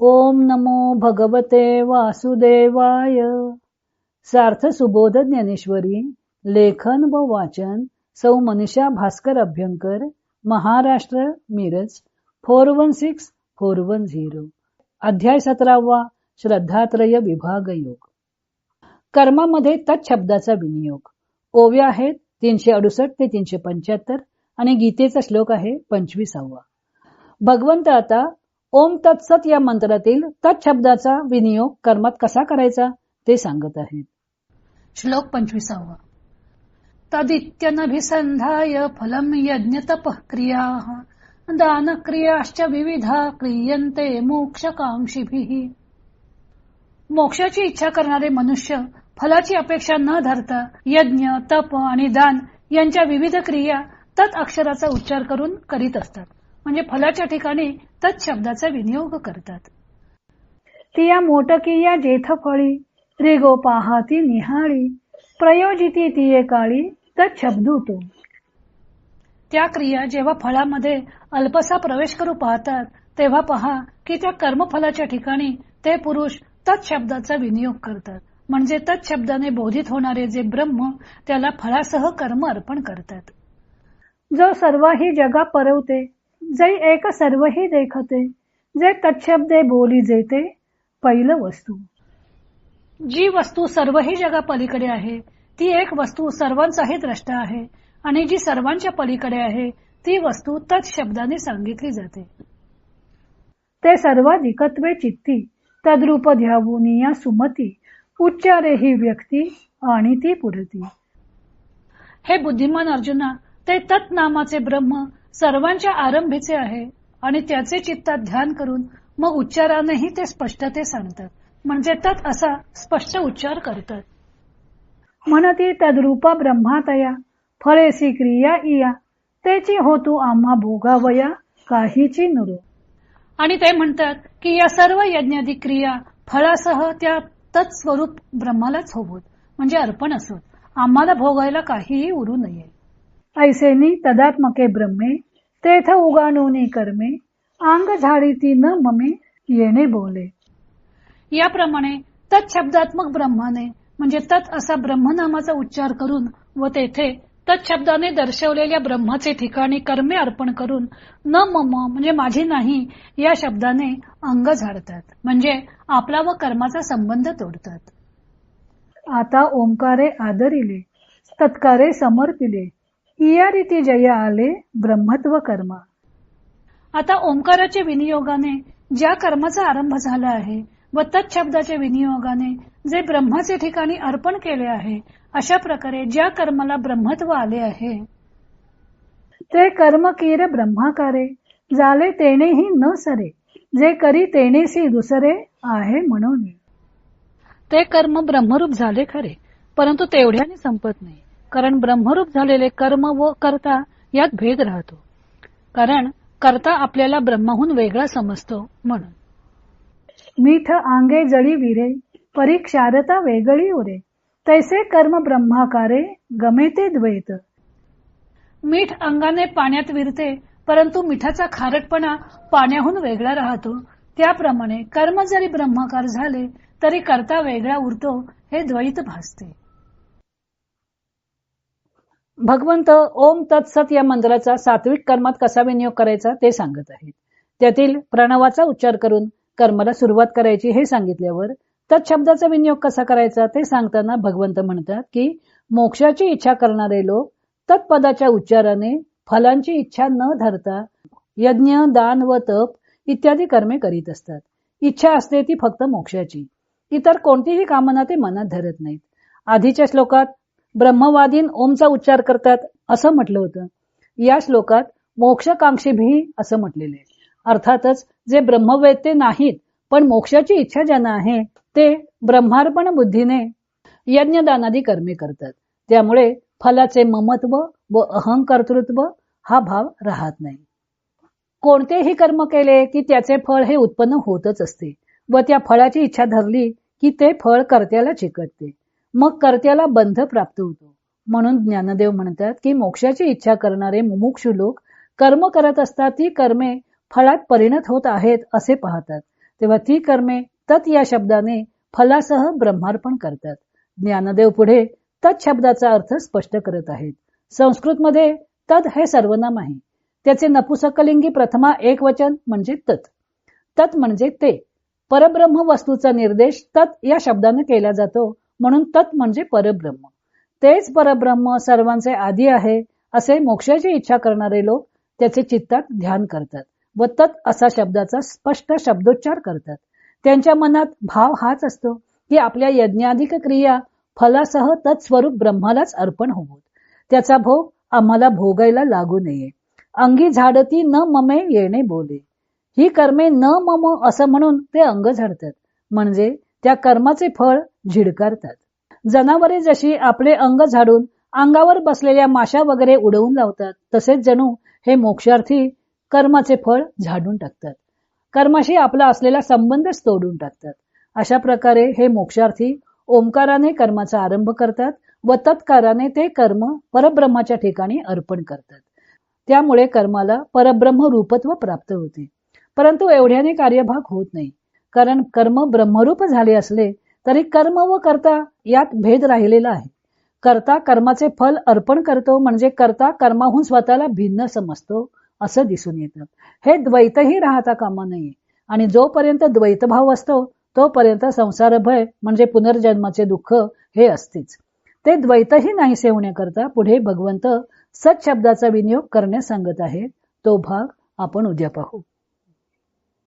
ओम नमो भगवते वासुदेवाय. सार्थ सुबोध ज्ञानेश्वरी लेखन व वाचन सौ Manisha Bhaskar Abhyankar Maharashtra Miraj four one six four one zero. अध्याय सतरावा श्रद्धात्रय विभाग योग. कर्मामध्ये तत्शब्दाचा विनियोग. ओव्या आहेत तीनशे अडुसष्ट ते तीनशे पंच्याहत्तर आणि गीतेचा श्लोक आहे पंचवीसावा. भगवंत आता ओम तत्सत या मंत्रातील तत् शब्दाचा विनियोग कर्मात कसा करायचा ते सांगत आहेत श्लोक पंचवीसावा. तदित्यनभिसंधाय फलम यज्ञ तप क्रिया दान क्रियाश्च विविधा क्रियंते मोक्षकांक्षीभिः मोक्षाची इच्छा करणारे मनुष्य फलाची अपेक्षा न धरता यज्ञ तप आणि दान यांच्या विविध क्रिया तत् अक्षराचा उच्चार करून करीत असतात. म्हणजे फलाच्या ठिकाणी तत् शब्दाचा विनियोग करतात. तिया मोटकिया जेथ फळी त्रिगो पाहाती निहाळी प्रयोजिती तिये काळी तत् शब्दू तो त्या क्रिया जेव्हा फळामध्ये अल्पसा प्रवेश करू पाहतात तेव्हा पहा की त्या कर्मफलाच्या ठिकाणी ते पुरुष तत् शब्दाचा विनियोग करतात. म्हणजे तत् शब्दाने बोधित होणारे जे ब्रह्म त्याला फळासह कर्म अर्पण करतात. जो सर्वही जगा परवते जै एक सर्वही देखते जे तत्शब्दे बोली जेते पहिलं वस्तू. जी वस्तू सर्वही जगा पलीकडे आहे ती एक वस्तू सर्वांचाही द्रष्टा आहे आणि जी सर्वांच्या पलीकडे आहे ती वस्तू तत् शब्दाने सांगितली जाते. ते सर्वाधिकत्वे चित्ती तद्रूप ध्यावून या सुमती उच्चारे ही व्यक्ती आणि ती पुरती. हे बुद्धिमान अर्जुना ते तत् नामाचे ब्रह्म सर्वांच्या आरंभीचे आहे आणि त्याचे चित्तात ध्यान करून मग उच्चारानेही ते स्पष्टते सांगतात. म्हणजे तत् असा स्पष्ट उच्चार करतात. म्हणती तद्रूपा ब्रह्मातया फळेसी क्रिया इया त्याची होतू आम्हा भोगावया काहीची नुरू. आणि ते म्हणतात की या सर्व यज्ञादी क्रिया फळासह त्या तत्स्वरूप ब्रह्मालाच होवोत म्हणजे अर्पण असोत. आम्हाला भोगायला काहीही उरू नये. ऐसेनी तदात्मके ब्रह्मे तेथ उगाणोनी कर्मे अंग झाडीती न ममे येणे बोले. याप्रमाणे तत्शब्दात्मक ब्रह्माने म्हणजे तत् असा ब्रह्मनामाचा उच्चार करून व तेथे तत्शब्दाने दर्शवलेल्या ब्रह्माचे ठिकाणी कर्मे अर्पण करून न मम म्हणजे माझी नाही या शब्दाने अंग झाडतात. म्हणजे आपला व कर्माचा संबंध तोडतात. आता ओंकारे आदरिले तत्कारे समर्पिले या रीती जया आले ब्रह्मत्व कर्म. आता ओंकाराच्या विनियोगाने ज्या कर्माचा आरंभ झाला आहे व तत्शब्दाच्या विनियोगाने जे ब्रह्माचे ठिकाणी अर्पण केले आहे अशा प्रकारे ज्या कर्माला ब्रह्मत्व आले आहे ते कर्म किर ब्रह्माकारे झाले तेनेही न सरे जे करी तेनेसी दुसरे आहे म्हणून. ते कर्म ब्रह्मरूप झाले खरे परंतु तेवढ्याने संपत नाही. कारण ब्रह्मरूप झालेले कर्म व कर्ता यात भेद राहतो. कारण कर्ता आपल्याला ब्रह्माहून वेगळा समजतो म्हणून. मीठ आंगे जळी विरे परीक्षारता वेगळी उरे. तैसे कर्म ब्रह्माकारे गमे ते द्वैत. मीठ अंगाने पाण्यात विरते परंतु मिठाचा खारटपणा पाण्याहून वेगळा राहतो. त्याप्रमाणे कर्म जरी ब्रह्माकार झाले तरी करता वेगळा उरतो हे द्वैत भासते. भगवंत ओम तत्सत या मंत्राचा सात्विक कर्मात कसा विनियोग करायचा ते सांगत आहेत. त्यातील प्रणवाचा उच्चार करून कर्माला सुरुवात करायची हे सांगितल्यावर तत्शब्दाचा विनियोग कसा करायचा ते सांगताना भगवंत म्हणतात की मोक्षाची इच्छा करणारे लोक तत्पदाच्या उच्चाराने फलांची इच्छा न धरता यज्ञ दान व तप इत्यादी कर्मे करीत असतात. इच्छा असते ती फक्त मोक्षाची. इतर कोणतीही कामना ते मनात धरत नाहीत. आधीच्या श्लोकात ब्रह्मवादीन ओमचा उच्चार करतात असं म्हटलं होतं. या श्लोकात मोक्षकांक्षी भी असं म्हटलेले अर्थातच जे ब्रह्मवेत्ते नाहीत पण मोक्षाची इच्छा ज्यांना आहे ते ब्रह्मार्पण बुद्धीने यज्ञदानादी कर्मे करतात. त्यामुळे फलाचे ममत्व व अहंकर्तृत्व हा भाव राहत नाही. कोणतेही कर्म केले की त्याचे फळ हे उत्पन्न होतच असते व त्या फळाची इच्छा धरली की ते फळ कर्त्याला चिकटते. मग कर्त्याला बंध प्राप्त होतो. म्हणून ज्ञानदेव म्हणतात की मोक्षाची इच्छा करणारे मुमुक्षु लोक कर्म करत असतात ती कर्मे फळात परिणत होत आहेत असे पाहतात. तेव्हा ती कर्मे तत् या शब्दाने फलासह ब्रह्मार्पण करतात. ज्ञानदेव पुढे तत् शब्दाचा अर्थ स्पष्ट करत आहेत. संस्कृतमध्ये तद हे सर्वनाम आहे. त्याचे नपुसकलिंगी प्रथमा एक वचन म्हणजे तत्. तत् म्हणजे ते. परब्रह्म वस्तूचा निर्देश तत् या शब्दाने केला जातो. म्हणून तत् म्हणजे परब्रह्म. तेच परब्रह्म सर्वांचे आधी आहे असे मोक्षाची इच्छा करणारे लोक त्याचे चित्तात ध्यान करतात व तत् असा शब्दाचा स्पष्ट शब्दोच्चार करतात. त्यांच्या मनात भाव हाच असतो की आपल्या यज्ञाधिक क्रिया फलासह तत्स्वरूप ब्रह्मालाच अर्पण होवोत त्याचा भोग आम्हाला भोगायला लागू नये. अंगी झाडती न ममे येणे बोले. ही कर्मे न मम असं म्हणून ते अंग झाडतात. म्हणजे त्या कर्माचे फळ झिडकारतात. जनावरे जशी आपले अंग झाडून अंगावर बसलेल्या माशा वगैरे उडवून लावतात तसेच जणू हे मोक्षार्थी कर्माचे फळ झाडून टाकतात. कर्माशी आपला असलेला संबंधच तोडून टाकतात. अशा प्रकारे हे मोक्षार्थी ओंकाराने कर्माचा आरंभ करतात व तत्काराने ते कर्म परब्रह्माच्या ठिकाणी अर्पण करतात. त्यामुळे कर्माला परब्रह्म रूपत्व प्राप्त होते. परंतु एवढ्याने कार्यभाग होत नाही. कारण कर्म ब्रह्मरूप झाले असले तरी कर्म व कर्ता यात भेद राहिलेला आहे. कर्ता कर्माचे फल अर्पण करतो म्हणजे कर्ता कर्माहून स्वतःला भिन्न समजतो असं दिसून येतं. हे द्वैतही राहता कामा नये. आणि जोपर्यंत द्वैतभाव असतो तोपर्यंत संसार भय म्हणजे पुनर्जन्माचे दुःख हे असतेच. ते द्वैतही नाही सेवण्याकरता पुढे भगवंत सत शब्दाचा विनियोग करण्यास सांगत आहेत. तो भाग आपण उद्या पाहू.